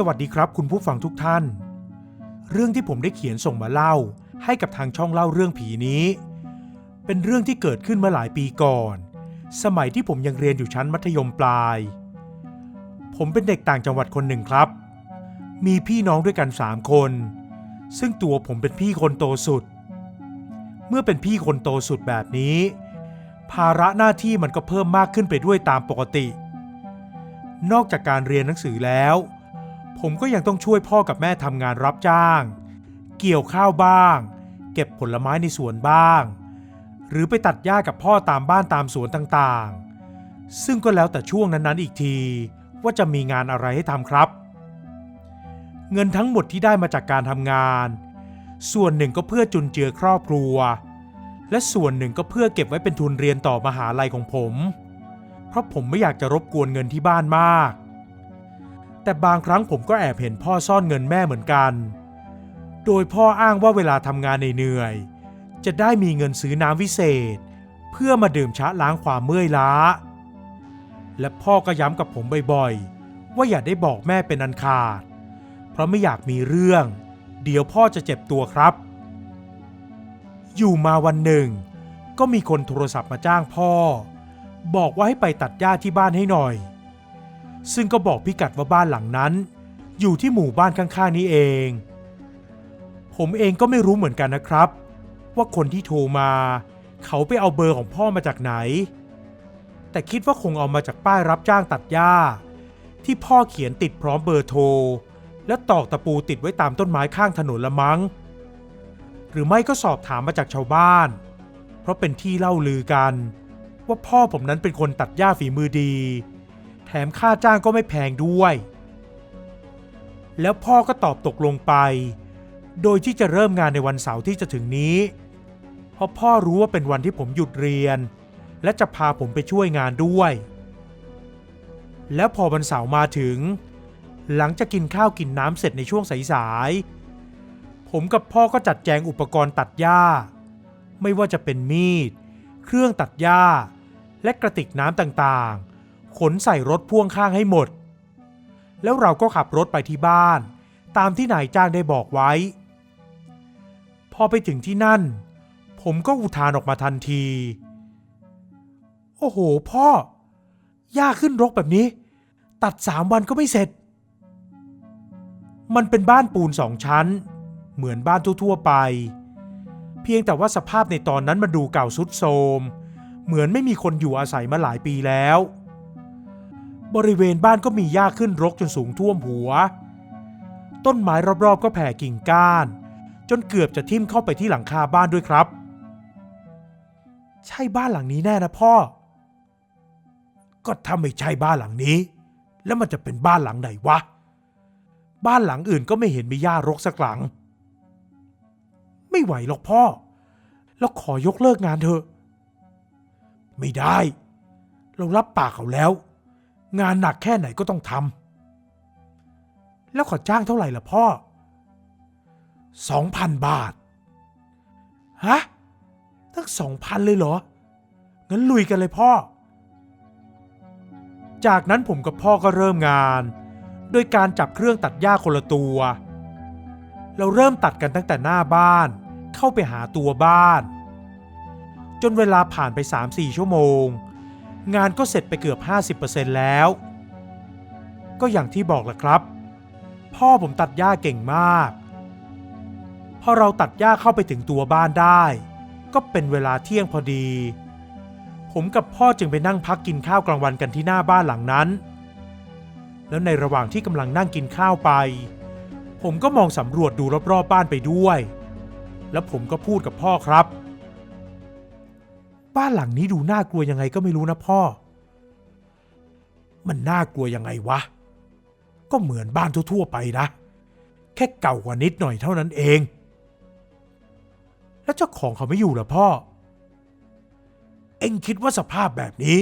สวัสดีครับคุณผู้ฟังทุกท่าน เรื่องที่ผมได้เขียนส่งมาเล่า ให้กับทางช่องเล่าเรื่องผีนี้ เป็นเรื่องที่เกิดขึ้นมาหลายปีก่อน สมัยที่ผมยังเรียนอยู่ชั้นมัธยมปลาย ผมเป็นเด็กต่างจังหวัดคนหนึ่งครับ มีพี่น้องด้วยกันสามคน ซึ่งตัวผมเป็นพี่คนโตสุด เมื่อเป็นพี่คนโตสุดแบบนี้ ภาระหน้าที่มันก็เพิ่มมากขึ้นไปด้วยตามปกติ นอกจากการเรียนหนังสือแล้ว ผมก็ยังต้องช่วยพ่อกับแม่ทำงานรับจ้าง เกี่ยวข้าวบ้าง เก็บผลไม้ในสวนบ้าง หรือไปตัดหญ้ากับพ่อตามบ้านตามสวนต่างๆ ซึ่งก็แล้วแต่ช่วงนั้นๆอีกทีว่าจะมีงานอะไรให้ทำครับ เงินทั้งหมดที่ได้มาจากการทำงาน ส่วนหนึ่งก็เพื่อจุนเจือครอบครัว และส่วนหนึ่งก็เพื่อเก็บไว้เป็นทุนเรียนต่อมหาลัยของผม เพราะผมไม่อยากจะรบกวนเงินที่บ้านมาก แต่บางครั้งผมก็แอบเห็นพ่อซ่อนเงินแม่เหมือนกัน โดยพ่ออ้างว่าเวลาทำงานเหนื่อยๆจะได้มีเงินซื้อน้ำวิเศษ เพื่อมาดื่มชะล้างความเมื่อยล้า และพ่อก็ย้ำกับผมบ่อยๆ ว่าอย่าได้บอกแม่เป็นอันขาด เพราะไม่อยากมีเรื่อง เดี๋ยวพ่อจะเจ็บตัวครับ อยู่มาวันหนึ่ง ก็มีคนโทรศัพท์มาจ้างพ่อ บอกว่าให้ไปตัดหญ้าที่บ้านให้หน่อย ซึ่งก็บอกพิกัดว่าบ้านหลังนั้น อยู่ที่หมู่บ้านข้างๆนี้เอง ผมเองก็ไม่รู้เหมือนกันนะครับ ว่าคนที่โทรมา เขาไปเอาเบอร์ของพ่อมาจากไหน แต่คิดว่าคงเอามาจากป้ายรับจ้างตัดหญ้า ที่พ่อเขียนติดพร้อมเบอร์โทร และตอกตะปูติดไว้ตามต้นไม้ข้างถนนละมั้ง หรือไม่ก็สอบถามมาจากชาวบ้าน เพราะเป็นที่เล่าลือกัน ว่าพ่อผมนั้นเป็นคนตัดหญ้าฝีมือดี แถมค่าจ้างก็ไม่แพงด้วย แล้วพ่อก็ตอบตกลงไป โดยที่จะเริ่มงานในวันเสาร์ที่จะถึงนี้ เพราะพ่อรู้ว่าเป็นวันที่ผมหยุดเรียน และจะพาผมไปช่วยงานด้วย แล้วพอวันเสาร์มาถึง หลังจากกินข้าวกินน้ำเสร็จในช่วงสายๆ ผมกับพ่อก็จัดแจงอุปกรณ์ตัดหญ้า ไม่ว่าจะเป็นมีด เครื่องตัดหญ้า และกระติกน้ำต่างๆ ขนใส่รถพ่วงข้างให้หมด แล้วเราก็ขับรถไปที่บ้าน ตามที่นายจ้างได้บอกไว้ พอไปถึงที่นั่น ผมก็อุทานออกมาทันที โอ้โห พ่อหญ้าขึ้นรกแบบนี้ ตัดสามวันก็ไม่เสร็จ มันเป็นบ้านปูนสองชั้น เหมือนบ้านทั่วๆไป เพียงแต่ว่าสภาพในตอนนั้นมันดูเก่าสุดโทรมเหมือนไม่มีคนอยู่อาศัยมาหลายปีแล้ว บริเวณบ้านก็มีหญ้าขึ้นรกจนสูงท่วมหัว ต้นไม้รอบๆ ก็แผ่กิ่งก้าน จนเกือบจะทิ่มเข้าไปที่หลังคาบ้านด้วยครับ ใช่บ้านหลังนี้แน่นะพ่อ ก็ถ้าไม่ใช่บ้านหลังนี้ แล้วมันจะเป็นบ้านหลังไหนวะ บ้านหลังอื่นก็ไม่เห็นมีหญ้ารกสักหลัง ไม่ไหวหรอกพ่อ แล้วขอยกเลิกงานเถอะ ไม่ได้ เรารับปากเขาแล้ว งานหนักแค่ไหนก็ต้องทำแล้วขอจ้างเท่าไหร่ล่ะพ่อสองพันบาท ฮะ ตั้งสองพันเลยเหรอ งั้นลุยกันเลยพ่อ จากนั้นผมกับพ่อก็เริ่มงาน โดยการจับเครื่องตัดหญ้าคนละตัว เราเริ่มตัดกันตั้งแต่หน้าบ้าน เข้าไปหาตัวบ้าน จนเวลาผ่านไป 3-4 ชั่วโมง งานก็เสร็จไปเกือบ 50%แล้ว ก็อย่างที่บอกแหละครับ พ่อผมตัดหญ้าเก่งมาก พอเราตัดหญ้าเข้าไปถึงตัวบ้านได้ ก็เป็นเวลาเที่ยงพอดี ผมกับพ่อจึงไปนั่งพักกินข้าวกลางวันกันที่หน้าบ้านหลังนั้น แล้วในระหว่างที่กำลังนั่งกินข้าวไป ผมก็มองสำรวจดูรอบๆบ้านไปด้วย แล้วผมก็พูดกับพ่อครับ บ้านหลังนี้ดูน่ากลัวยังไงก็ไม่รู้นะพ่อ มันน่ากลัวยังไงวะ ก็เหมือนบ้านทั่วๆไปนะ แค่เก่ากว่านิดหน่อยเท่านั้นเอง แล้วเจ้าของเขาไม่อยู่หรอพ่อ เอ็งคิดว่าสภาพแบบนี้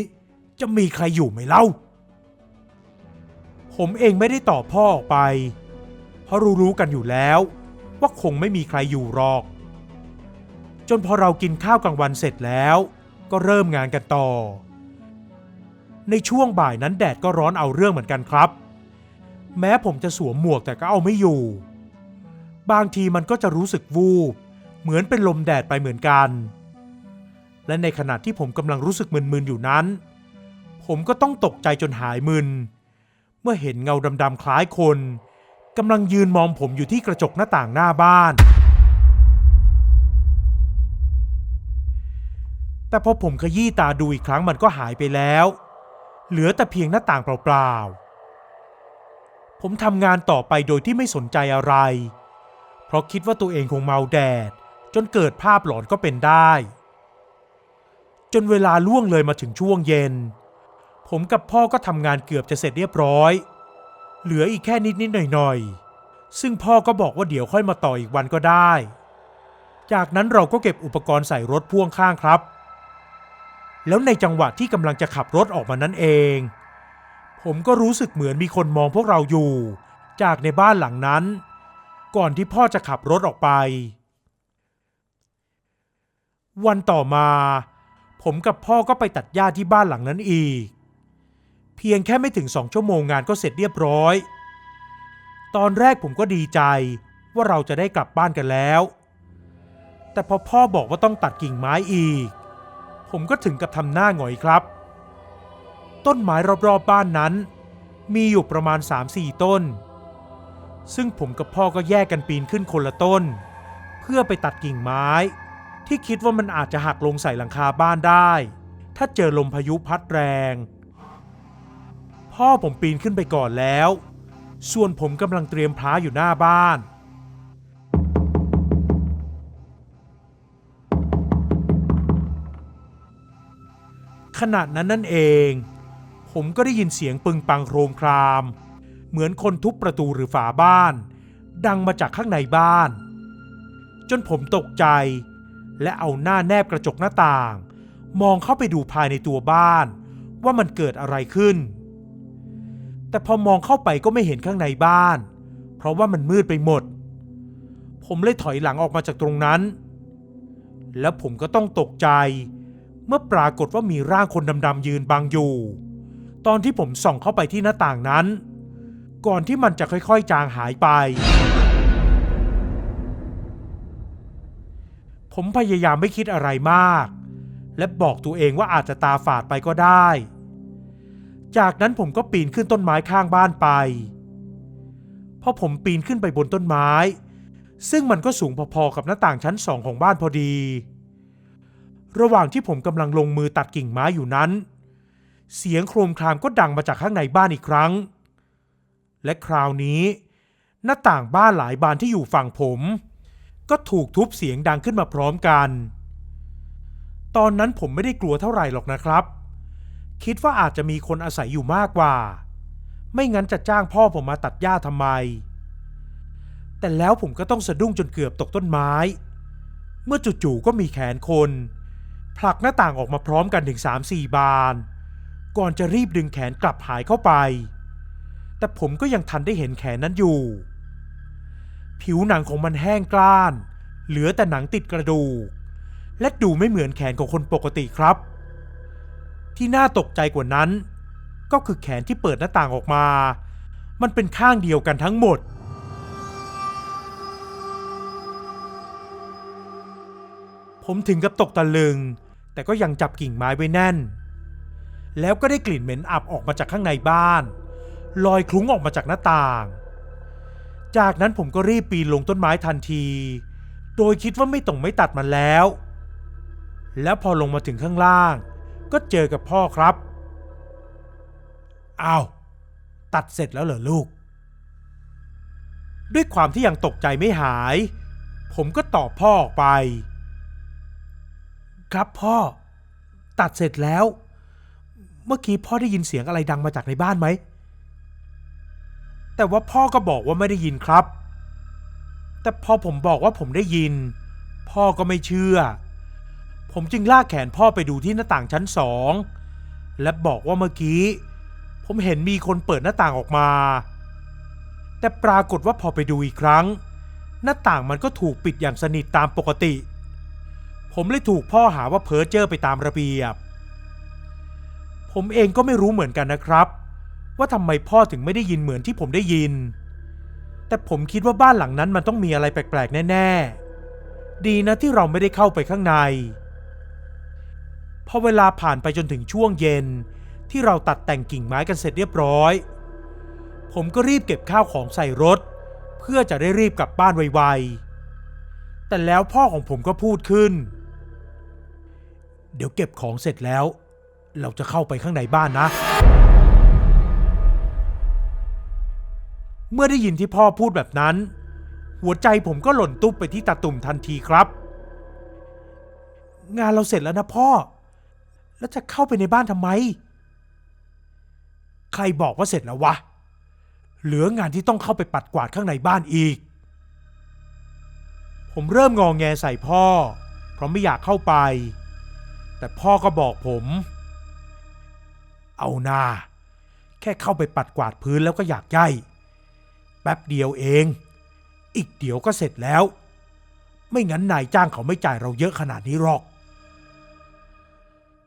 จะมีใครอยู่ไหมเล่า ผมเองไม่ได้ตอบพ่อออกไป เพราะรู้ๆกันอยู่แล้วว่าคงไม่มีใครอยู่หรอก จนพอเรากินข้าวกลางวันเสร็จแล้ว ก็เริ่มงานกันต่อ ในช่วงบ่ายนั้นแดดก็ร้อนเอาเรื่องเหมือนกันครับ แม้ผมจะสวมหมวกแต่ก็เอาไม่อยู่ บางทีมันก็จะรู้สึกวูบ เหมือนเป็นลมแดดไปเหมือนกัน และในขณะที่ผมกำลังรู้สึกมึนๆอยู่นั้น ผมก็ต้องตกใจจนหายมึน เมื่อเห็นเงาดำๆคล้ายคนกำลังยืนมองผมอยู่ที่กระจกหน้าต่างหน้าบ้าน แต่พอผมขยี้ตาดูอีกครั้งมันก็หายไปแล้ว เหลือแต่เพียงหน้าต่างเปล่าๆ ผมทำงานต่อไปโดยที่ไม่สนใจอะไร เพราะคิดว่าตัวเองคงเมาแดด จนเกิดภาพหลอนก็เป็นได้ จนเวลาล่วงเลยมาถึงช่วงเย็น ผมกับพ่อก็ทำงานเกือบจะเสร็จเรียบร้อย เหลืออีกแค่นิดๆหน่อยๆซึ่งพ่อก็บอกว่าเดี๋ยวค่อยมาต่ออีกวันก็ได้ จากนั้นเราก็เก็บอุปกรณ์ใส่รถพ่วงข้างครับ แล้วในจังหวะที่กำลังจะขับรถออกมานั่นเอง ผมก็รู้สึกเหมือนมีคนมองพวกเราอยู่ จากในบ้านหลังนั้น ก่อนที่พ่อจะขับรถออกไป วันต่อมา ผมกับพ่อก็ไปตัดหญ้าที่บ้านหลังนั้นอีก เพียงแค่ไม่ถึงสองชั่วโมงงานก็เสร็จเรียบร้อย ตอนแรกผมก็ดีใจว่าเราจะได้กลับบ้านกันแล้ว แต่พอพ่อบอกว่าต้องตัดกิ่งไม้อีก ผมก็ถึงกับทำหน้าหงอยครับ ต้นไม้รอบๆบบ้านนั้น มีอยู่ประมาณ 3-4 ต้น ซึ่งผมกับพ่อก็แยกกันปีนขึ้นคนละต้น เพื่อไปตัดกิ่งไม้ ที่คิดว่ามันอาจจะหักลงใส่หลังคาบ้านได้ ถ้าเจอลมพายุพัดแรง พ่อผมปีนขึ้นไปก่อนแล้ว ส่วนผมกำลังเตรียมพล้าอยู่หน้าบ้าน ขณะนั้นนั่นเอง ผมก็ได้ยินเสียงปึงปังโครมคราม เหมือนคนทุบประตูหรือฝาบ้าน ดังมาจากข้างในบ้าน จนผมตกใจ และเอาหน้าแนบกระจกหน้าต่าง มองเข้าไปดูภายในตัวบ้าน ว่ามันเกิดอะไรขึ้น แต่พอมองเข้าไปก็ไม่เห็นข้างในบ้าน เพราะว่ามันมืดไปหมด ผมเลยถอยหลังออกมาจากตรงนั้น แล้วผมก็ต้องตกใจ เมื่อปรากฏว่ามีร่างคนดำๆยืนบังอยู่ ตอนที่ผมส่องเข้าไปที่หน้าต่างนั้น ก่อนที่มันจะค่อยๆ จางหายไป ผมพยายามไม่คิดอะไรมาก และบอกตัวเองว่าอาจจะตาฝาดไปก็ได้ จากนั้นผมก็ปีนขึ้นต้นไม้ข้างบ้านไปพอผมปีนขึ้นไปบนต้นไม้ ซึ่งมันก็สูงพอๆกับหน้าต่างชั้นสองของบ้านพอดี ระหว่างที่ผมกำลังลงมือตัดกิ่งไม้อยู่นั้น เสียงโครมครามก็ดังมาจากข้างในบ้านอีกครั้ง และคราวนี้ หน้าต่างบ้านหลายบานที่อยู่ฝั่งผม ก็ถูกทุบเสียงดังขึ้นมาพร้อมกัน ตอนนั้นผมไม่ได้กลัวเท่าไหร่หรอกนะครับ คิดว่าอาจจะมีคนอาศัยอยู่มากกว่า ไม่งั้นจะจ้างพ่อผมมาตัดหญ้าทำไม แต่แล้วผมก็ต้องสะดุ้งจนเกือบตกต้นไม้ เมื่อจู่ๆก็มีแขนคน ผลักหน้าต่างออกมาพร้อมกันถึงสามสี่บาน ก่อนจะรีบดึงแขนกลับหายเข้าไป แต่ผมก็ยังทันได้เห็นแขนนั้นอยู่ ผิวหนังของมันแห้งกร้าน เหลือแต่หนังติดกระดูก และดูไม่เหมือนแขนของคนปกติครับ ที่น่าตกใจกว่านั้น ก็คือแขนที่เปิดหน้าต่างออกมา มันเป็นข้างเดียวกันทั้งหมดผมถึงกับตกตะลึง แต่ก็ยังจับกิ่งไม้ไว้แน่น แล้วก็ได้กลิ่นเหม็นอับออกมาจากข้างในบ้าน ลอยคลุ้งออกมาจากหน้าต่าง จากนั้นผมก็รีบปีนลงต้นไม้ทันที โดยคิดว่าไม่ต้องไม่ตัดมันแล้ว แล้วพอลงมาถึงข้างล่าง ก็เจอกับพ่อครับอ้าวตัดเสร็จแล้วเหรอลูก ด้วยความที่ยังตกใจไม่หาย ผมก็ตอบพ่อออกไป ครับพ่อ ตัดเสร็จแล้ว เมื่อกี้พ่อได้ยินเสียงอะไรดังมาจากในบ้านไหม แต่ว่าพ่อก็บอกว่าไม่ได้ยินครับ แต่พอผมบอกว่าผมได้ยิน พ่อก็ไม่เชื่อ ผมจึงลากแขนพ่อไปดูที่หน้าต่างชั้นสอง และบอกว่าเมื่อกี้ ผมเห็นมีคนเปิดหน้าต่างออกมา แต่ปรากฏว่าพอไปดูอีกครั้ง หน้าต่างมันก็ถูกปิดอย่างสนิทตามปกติ ผมเลยถูกพ่อหาว่าเพ้อเจ้อไปตามระเบียบ ผมเองก็ไม่รู้เหมือนกันนะครับ ว่าทำไมพ่อถึงไม่ได้ยินเหมือนที่ผมได้ยิน แต่ผมคิดว่าบ้านหลังนั้นมันต้องมีอะไรแปลกๆ แน่ ๆ ดีนะที่เราไม่ได้เข้าไปข้างใน พอเวลาผ่านไปจนถึงช่วงเย็นที่เราตัดแต่งกิ่งไม้กันเสร็จเรียบร้อย ผมก็รีบเก็บข้าวของใส่รถ เพื่อจะได้รีบกลับบ้านไวๆ แต่แล้วพ่อของผมก็พูดขึ้น เดี๋ยวเก็บของเสร็จแล้ว เราจะเข้าไปข้างในบ้านนะ เมื่อได้ยินที่พ่อพูดแบบนั้น หัวใจผมก็หล่นตุ๊บไปที่ตาตุ่มทันทีครับ งานเราเสร็จแล้วนะพ่อ แล้วจะเข้าไปในบ้านทำไม ใครบอกว่าเสร็จแล้ววะ เหลืองานที่ต้องเข้าไปปัดกวาดข้างในบ้านอีก ผมเริ่มงองแงใส่พ่อ เพราะไม่อยากเข้าไป แต่พ่อก็บอกผม เอานาแค่เข้าไปปัดกวาดพื้นแล้วก็อยากย่ายแป๊บเดียวเอง อีกเดี๋ยวก็เสร็จแล้ว ไม่งั้นนายจ้างเขาไม่จ่ายเราเยอะขนาดนี้หรอก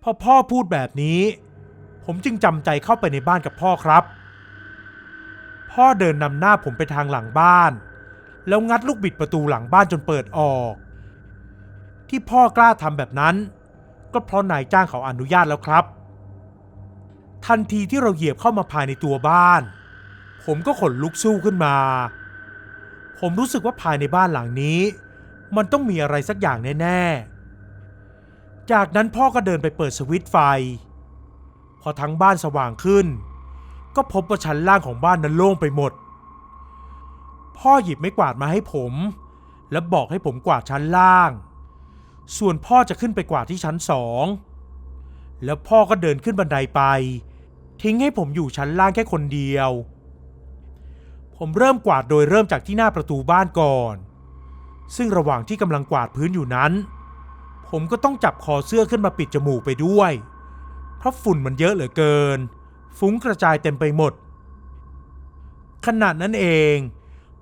พอพ่อพูดแบบนี้ ผมจึงจำใจเข้าไปในบ้านกับพ่อครับ พ่อเดินนำหน้าผมไปทางหลังบ้าน แล้วงัดลูกบิดประตูหลังบ้านจนเปิดออก ที่พ่อกล้าทำแบบนั้น ก็เพราะนายจ้างเขาอนุญาตแล้วครับ ทันทีที่เราเหยียบเข้ามาภายในตัวบ้าน ผมก็ขนลุกสู้ขึ้นมา ผมรู้สึกว่าภายในบ้านหลังนี้ มันต้องมีอะไรสักอย่างแน่ๆ จากนั้นพ่อก็เดินไปเปิดสวิตช์ไฟ พอทั้งบ้านสว่างขึ้น ก็พบว่าชั้นล่างของบ้านนั้นโล่งไปหมด พ่อหยิบไม้กวาดมาให้ผม และบอกให้ผมกวาดชั้นล่าง ส่วนพ่อจะขึ้นไปกวาดที่ชั้นสอง แล้วพ่อก็เดินขึ้นบันไดไป ทิ้งให้ผมอยู่ชั้นล่างแค่คนเดียว ผมเริ่มกวาดโดยเริ่มจากที่หน้าประตูบ้านก่อน ซึ่งระหว่างที่กำลังกวาดพื้นอยู่นั้น ผมก็ต้องจับคอเสื้อขึ้นมาปิดจมูกไปด้วย เพราะฝุ่นมันเยอะเหลือเกิน ฟุ้งกระจายเต็มไปหมดขนาดนั้นเอง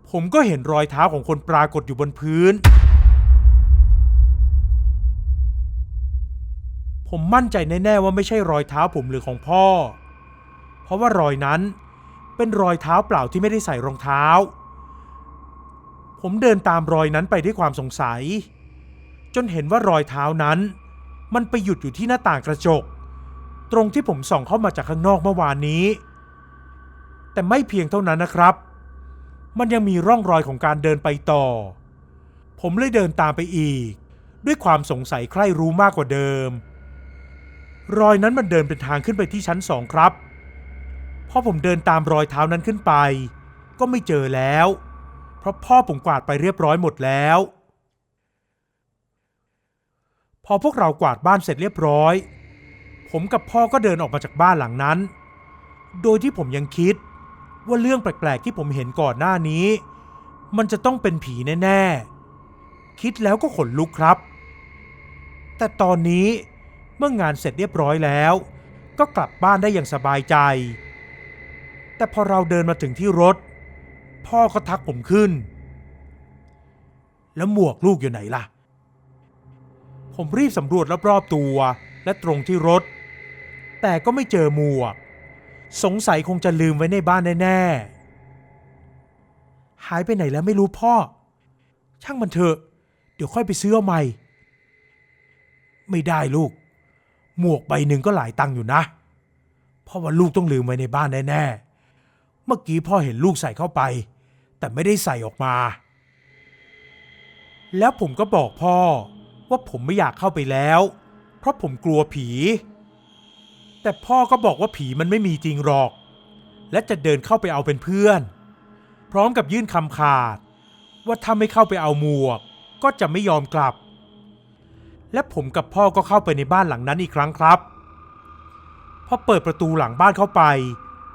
ผมก็เห็นรอยเท้าของคนปรากฏอยู่บนพื้น ผมมั่นใจแน่ๆว่าไม่ใช่รอยเท้าผมหรือของพ่อ เพราะว่ารอยนั้นเป็นรอยเท้าเปล่าที่ไม่ได้ใส่รองเท้า ผมเดินตามรอยนั้นไปด้วยความสงสัย จนเห็นว่ารอยเท้านั้น มันไปหยุดอยู่ที่หน้าต่างกระจก ตรงที่ผมส่องเข้ามาจากข้างนอกเมื่อวานนี้ แต่ไม่เพียงเท่านั้นนะครับ มันยังมีร่องรอยของการเดินไปต่อ ผมเลยเดินตามไปอีก ด้วยความสงสัยใคร่รู้มากกว่าเดิม รอยนั้นมันเดินเป็นทางขึ้นไปที่ชั้นสองครับ พอผมเดินตามรอยเท้านั้นขึ้นไป ก็ไม่เจอแล้ว เพราะพ่อผมกวาดไปเรียบร้อยหมดแล้ว พอพวกเรากวาดบ้านเสร็จเรียบร้อย ผมกับพ่อก็เดินออกมาจากบ้านหลังนั้น โดยที่ผมยังคิดว่าเรื่องแปลกๆที่ผมเห็นก่อนหน้านี้ มันจะต้องเป็นผีแน่ๆ คิดแล้วก็ขนลุกครับ แต่ตอนนี้ เมื่องานเสร็จเรียบร้อยแล้ว ก็กลับบ้านได้อย่างสบายใจ แต่พอเราเดินมาถึงที่รถ พ่อก็ทักผมขึ้น แล้วหมวกลูกอยู่ไหนล่ะ ผมรีบสำรวจรอบๆตัวและตรงที่รถ แต่ก็ไม่เจอหมวก สงสัยคงจะลืมไว้ในบ้านแน่ๆ หายไปไหนแล้วไม่รู้พ่อ ช่างมันเถอะ เดี๋ยวค่อยไปซื้อเอาใหม่ ไม่ได้ลูก หมวกใบหนึ่งก็หลายตังค์อยู่นะเพราะว่าลูกต้องลืมไว้ในบ้านแน่ๆ เมื่อกี้พ่อเห็นลูกใส่เข้าไป แต่ไม่ได้ใส่ออกมา แล้วผมก็บอกพ่อว่าผมไม่อยากเข้าไปแล้ว เพราะผมกลัวผี แต่พ่อก็บอกว่าผีมันไม่มีจริงหรอก และจะเดินเข้าไปเอาเป็นเพื่อน พร้อมกับยื่นคำขาด ว่าถ้าไม่เข้าไปเอาหมวก ก็จะไม่ยอมกลับ และผมกับพ่อก็เข้าไปในบ้านหลังนั้นอีกครั้งครับ พอเปิดประตูหลังบ้านเข้าไป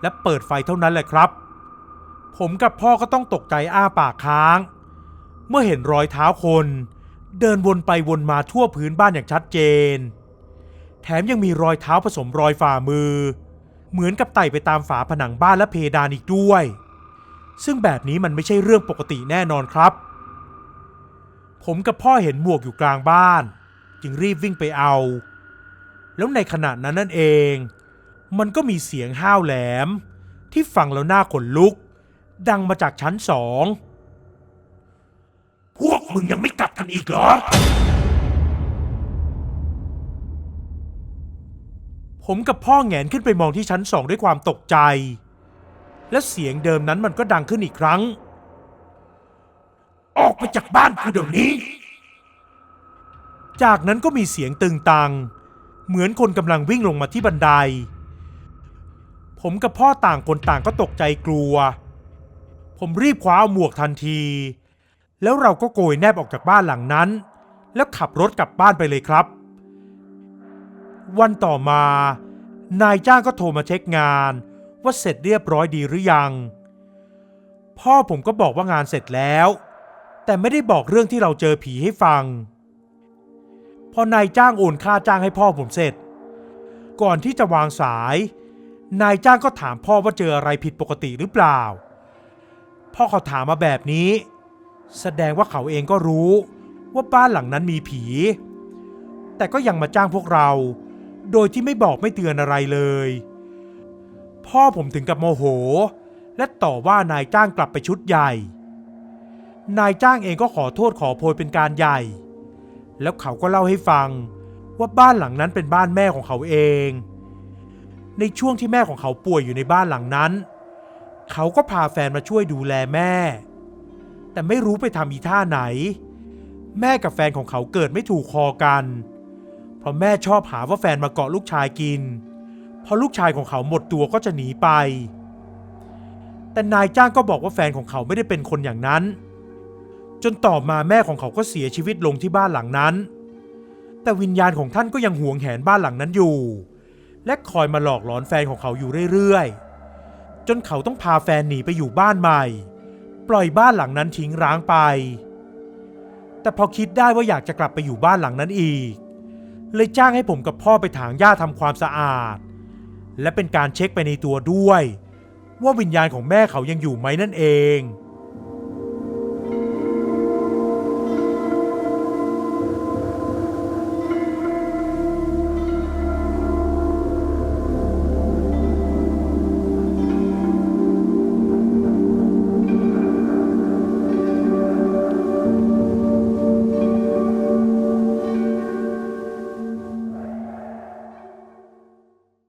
และเปิดไฟเท่านั้นแหละครับ ผมกับพ่อก็ต้องตกใจอ้าปากค้าง เมื่อเห็นรอยเท้าคน เดินวนไปวนมาทั่วพื้นบ้านอย่างชัดเจน แถมยังมีรอยเท้าผสมรอยฝ่ามือ เหมือนกับไต่ไปตามฝาผนังบ้านและเพดานอีกด้วย ซึ่งแบบนี้มันไม่ใช่เรื่องปกติแน่นอนครับ ผมกับพ่อเห็นหมวกอยู่กลางบ้าน จึงรีบวิ่งไปเอา แล้วในขณะนั้นนั่นเอง มันก็มีเสียงห้าวแหลม ที่ฟังแล้วหน้าขนลุก ดังมาจากชั้นสอง พวกมึงยังไม่กลับกันอีกเหรอ ผมกับพ่อแงนขึ้นไปมองที่ชั้นสองด้วยความตกใจ และเสียงเดิมนั้นมันก็ดังขึ้นอีกครั้ง ออกไปจากบ้านกูเดี๋ยวนี้ จากนั้นก็มีเสียงตึงตัง เหมือนคนกำลังวิ่งลงมาที่บันได ผมกับพ่อต่างคนต่างก็ตกใจกลัว ผมรีบคว้าเอาหมวกทันที แล้วเราก็โกยแนบออกจากบ้านหลังนั้น แล้วขับรถกลับบ้านไปเลยครับ วันต่อมา นายจ้างก็โทรมาเช็คงานว่าเสร็จเรียบร้อยดีหรือยัง พ่อผมก็บอกว่างานเสร็จแล้ว แต่ไม่ได้บอกเรื่องที่เราเจอผีให้ฟัง พอนายจ้างโอนค่าจ้างให้พ่อผมเสร็จ ก่อนที่จะวางสาย นายจ้างก็ถามพ่อว่าเจออะไรผิดปกติหรือเปล่า พ่อเขาถามมาแบบนี้ แสดงว่าเขาเองก็รู้ว่าบ้านหลังนั้นมีผี แต่ก็ยังมาจ้างพวกเรา โดยที่ไม่บอกไม่เตือนอะไรเลย พ่อผมถึงกับโมโห และต่อว่านายจ้างกลับไปชุดใหญ่ นายจ้างเองก็ขอโทษขอโพยเป็นการใหญ่ แล้วเขาก็เล่าให้ฟังว่าบ้านหลังนั้นเป็นบ้านแม่ของเขาเอง ในช่วงที่แม่ของเขาป่วยอยู่ในบ้านหลังนั้น เขาก็พาแฟนมาช่วยดูแลแม่ แต่ไม่รู้ไปทำอีท่าไหน แม่กับแฟนของเขาเกิดไม่ถูกคอกัน เพราะแม่ชอบหาว่าแฟนมาเกาะลูกชายกิน พอลูกชายของเขาหมดตัวก็จะหนีไป แต่นายจ้างก็บอกว่าแฟนของเขาไม่ได้เป็นคนอย่างนั้น จนต่อมาแม่ของเขาก็เสียชีวิตลงที่บ้านหลังนั้น แต่วิญญาณของท่านก็ยังหวงแหนบ้านหลังนั้นอยู่ และคอยมาหลอกหลอนแฟนของเขาอยู่เรื่อยๆ จนเขาต้องพาแฟนหนีไปอยู่บ้านใหม่ ปล่อยบ้านหลังนั้นทิ้งร้างไป แต่พอคิดได้ว่าอยากจะกลับไปอยู่บ้านหลังนั้นอีก เลยจ้างให้ผมกับพ่อไปถางหญ้าทำความสะอาด และเป็นการเช็คไปในตัวด้วย ว่าวิญญาณของแม่เขายังอยู่ไหมนั่นเอง